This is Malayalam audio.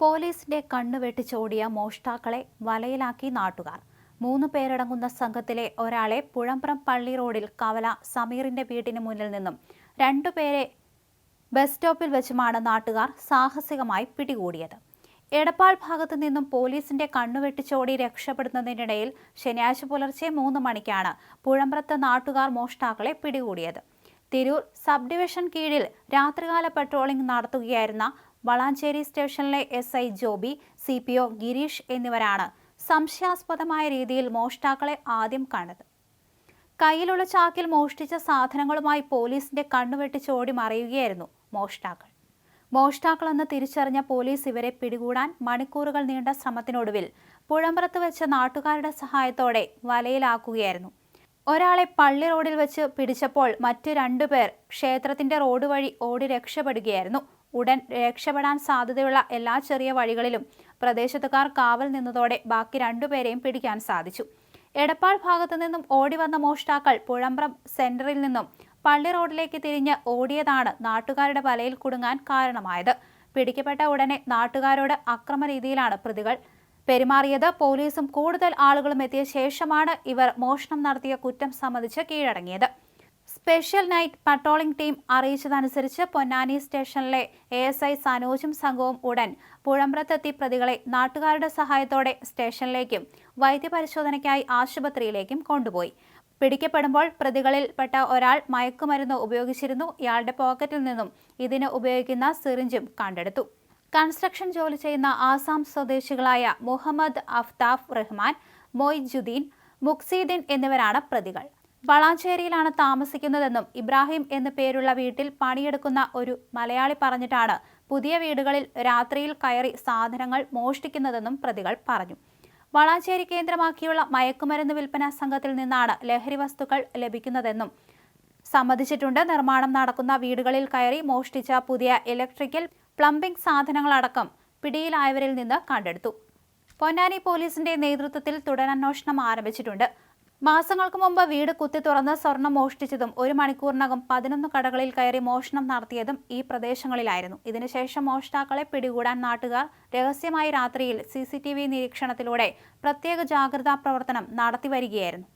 പോലീസിന്റെ കണ്ണുവെട്ടിച്ചോടിയ മോഷ്ടാക്കളെ വലയിലാക്കി നാട്ടുകാർ. മൂന്ന് പേരടങ്ങുന്ന സംഘത്തിലെ ഒരാളെ പുഴമ്പ്രം പള്ളി റോഡിൽ കവല സമീറിന്റെ വീട്ടിന് മുന്നിൽ നിന്നും രണ്ടുപേരെ ബസ് സ്റ്റോപ്പിൽ വെച്ചുമാണ് നാട്ടുകാർ സാഹസികമായി പിടികൂടിയത്. എടപ്പാൾ ഭാഗത്തു നിന്നും പോലീസിന്റെ കണ്ണുവെട്ടിച്ചോടി രക്ഷപ്പെടുന്നതിനിടയിൽ ശനിയാഴ്ച പുലർച്ചെ മൂന്ന് മണിക്കാണ് പുഴമ്പ്രത്ത് നാട്ടുകാർ മോഷ്ടാക്കളെ പിടികൂടിയത്. തിരൂർ സബ് ഡിവിഷൻ കീഴിൽ രാത്രികാല പട്രോളിംഗ് നടത്തുകയായിരുന്ന വളാഞ്ചേരി സ്റ്റേഷനിലെ S I Joby C P O Girish എന്നിവരാണ് സംശയാസ്പദമായ രീതിയിൽ മോഷ്ടാക്കളെ ആദ്യം കണ്ടത്. കയ്യിലുള്ള ചാക്കിൽ മോഷ്ടിച്ച സാധനങ്ങളുമായി പോലീസിന്റെ കണ്ണുവെട്ടിച്ചോടി മറിയുകയായിരുന്നു മോഷ്ടാക്കൾ. മോഷ്ടാക്കളെന്ന് തിരിച്ചറിഞ്ഞ പോലീസ് ഇവരെ പിടികൂടാൻ മണിക്കൂറുകൾ നീണ്ട ശ്രമത്തിനൊടുവിൽ പുഴമ്പുറത്ത് വെച്ച നാട്ടുകാരുടെ സഹായത്തോടെ വലയിലാക്കുകയായിരുന്നു. ഒരാളെ പള്ളി റോഡിൽ വെച്ച് പിടിച്ചപ്പോൾ മറ്റു രണ്ടുപേർ ക്ഷേത്രത്തിന്റെ റോഡ് വഴി ഓടി രക്ഷപ്പെടുകയായിരുന്നു ഉടൻ രക്ഷപ്പെടാൻ സാധ്യതയുള്ള എല്ലാ ചെറിയ വഴികളിലും പ്രദേശത്തുകാർ കാവൽ നിന്നതോടെ ബാക്കി രണ്ടുപേരെയും പിടിക്കാൻ സാധിച്ചു. എടപ്പാൾ ഭാഗത്തു നിന്നും ഓടി വന്ന മോഷ്ടാക്കൾ പുഴമ്പ്രം സെന്ററിൽ നിന്നും പള്ളി റോഡിലേക്ക് തിരിഞ്ഞ് ഓടിയതാണ് നാട്ടുകാരുടെ വലയിൽ കുടുങ്ങാൻ കാരണമായത്. പിടിക്കപ്പെട്ട ഉടനെ നാട്ടുകാരോട് അക്രമ രീതിയിലാണ് പ്രതികൾ പെരുമാറിയത്. പോലീസും കൂടുതൽ ആളുകളും എത്തിയ ശേഷമാണ് ഇവർ മോഷണം നടത്തിയ കുറ്റം സംബന്ധിച്ച് കീഴടങ്ങിയത്. സ്പെഷ്യൽ നൈറ്റ് പട്രോളിംഗ് ടീം അറിയിച്ചതനുസരിച്ച് പൊന്നാനി സ്റ്റേഷനിലെ എ എസ് ഐ സനോജും സംഘവും ഉടൻ പുഴമ്പ്രത്തെത്തി പ്രതികളെ നാട്ടുകാരുടെ സഹായത്തോടെ സ്റ്റേഷനിലേക്കും വൈദ്യപരിശോധനയ്ക്കായി ആശുപത്രിയിലേക്കും കൊണ്ടുപോയി. പിടിക്കപ്പെടുമ്പോൾ പ്രതികളിൽപ്പെട്ട ഒരാൾ മയക്കുമരുന്ന് ഉപയോഗിച്ചിരുന്നു. ഇയാളുടെ പോക്കറ്റിൽ നിന്നും ഇതിന് ഉപയോഗിക്കുന്ന സിറിഞ്ചും കണ്ടെടുത്തു. കൺസ്ട്രക്ഷൻ ജോലി ചെയ്യുന്ന ആസാം സ്വദേശികളായ മുഹമ്മദ് അഫ്താഫ് റഹ്മാൻ മൊയ്ജുദ്ദീൻ മുക്സീദ്ദീൻ എന്നിവരാണ് പ്രതികൾ. വളാഞ്ചേരിയിലാണ് താമസിക്കുന്നതെന്നും ഇബ്രാഹിം എന്നു പേരുള്ള വീട്ടിൽ പണിയെടുക്കുന്ന ഒരു മലയാളി പറഞ്ഞിട്ടാണ് പുതിയ വീടുകളിൽ രാത്രിയിൽ കയറി സാധനങ്ങൾ മോഷ്ടിക്കുന്നതെന്നും പ്രതികൾ പറഞ്ഞു. വളാഞ്ചേരി കേന്ദ്രമാക്കിയുള്ള മയക്കുമരുന്ന് വിൽപ്പന സംഘത്തിൽ നിന്നാണ് ലഹരി വസ്തുക്കൾ ലഭിക്കുന്നതെന്നും സമ്മതിച്ചിട്ടുണ്ട്. നിർമ്മാണം നടക്കുന്ന വീടുകളിൽ കയറി മോഷ്ടിച്ച പുതിയ ഇലക്ട്രിക്കൽ പ്ലംബിംഗ് സാധനങ്ങളടക്കം പിടിയിലായവരിൽ നിന്ന് കണ്ടെടുത്തു. പൊന്നാനി പോലീസിന്റെ നേതൃത്വത്തിൽ തുടരന്വേഷണം ആരംഭിച്ചിട്ടുണ്ട്. മാസങ്ങൾക്ക് മുമ്പ് വീട് കുത്തി തുറന്ന് സ്വർണം മോഷ്ടിച്ചതും ഒരു മണിക്കൂറിനകം പതിനൊന്ന് കടകളിൽ കയറി മോഷണം നടത്തിയതും ഈ പ്രദേശങ്ങളിലായിരുന്നു. ഇതിനുശേഷം മോഷ്ടാക്കളെ പിടികൂടാൻ നാട്ടുകാർ രഹസ്യമായി രാത്രിയിൽ സി നിരീക്ഷണത്തിലൂടെ പ്രത്യേക ജാഗ്രതാ പ്രവർത്തനം നടത്തിവരികയായിരുന്നു.